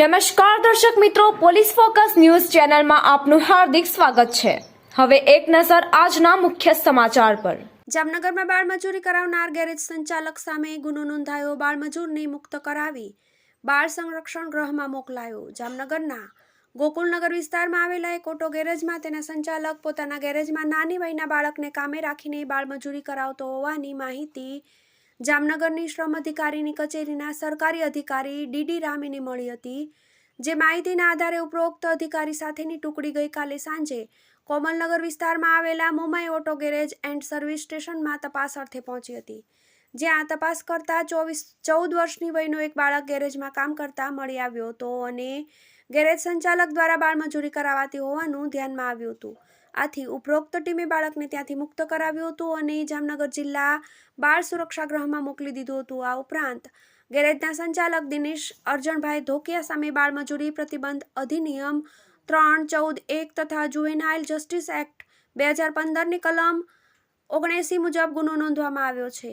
નમસ્કાર દર્શક મિત્રો, પોલીસ ફોકસ ન્યૂઝ ચેનલમાં આપનું હાર્દિક સ્વાગત છે. હવે એક નજર આજના મુખ્ય સમાચાર પર. જામનગરમાં બાળમજૂરી કરાવનાર ગેરેજ સંચાલક સામે ગુનો નોંધાયો, બાળમજૂરને મુક્ત કરાવી બાળ સંરક્ષણ ગૃહમાં મોકલાયો. જામનગરના ગોકુલનગર વિસ્તારમાં આવેલા એક ઓટો ગેરેજમાં તેના સંચાલક પોતાના ગેરેજમાં નાની વયના બાળકને કામે રાખીને બાળમજૂરી કરાવતો હોવાની માહિતી જામનગરની શ્રમ અધિકારીની કચેરીના સરકારી અધિકારી ડીડી રામીને મળી હતી, જે માહિતીના આધારે ઉપરોક્ત અધિકારી સાથેની ટુકડી ગઈકાલે સાંજે કોમલનગર વિસ્તારમાં આવેલા Mumbai auto garage and service સ્ટેશનમાં તપાસ અર્થે પહોંચી હતી. જ્યાં તપાસ કરતા ચોવીસ, ચૌદ વર્ષની વયનો એક બાળક ગેરેજમાં કામ કરતા મળી આવ્યો હતો અને ગેરેજ સંચાલક દ્વારા બાળમજૂરી કરાવાતી હોવાનું ધ્યાનમાં આવ્યું હતું. આથી ઉપરોક્ત ટીમે બાળકને ત્યાંથી મુક્ત કરાવ્યું હતું અને જામનગર જિલ્લા બાળ સુરક્ષા ગૃહમાં મોકલી દીધું હતું. આ ઉપરાંત ગેરેજના સંચાલક દિનેશ અર્જણભાઈ ધોકિયા સામે બાળમજૂરી પ્રતિબંધ અધિનિયમ ત્રણ, ચૌદ, એક તથા જુવેનાઇલ જસ્ટિસ એક્ટ બે હજાર પંદરની કલમ ઓગણએંસી મુજબ ગુનો નોંધવામાં આવ્યો છે.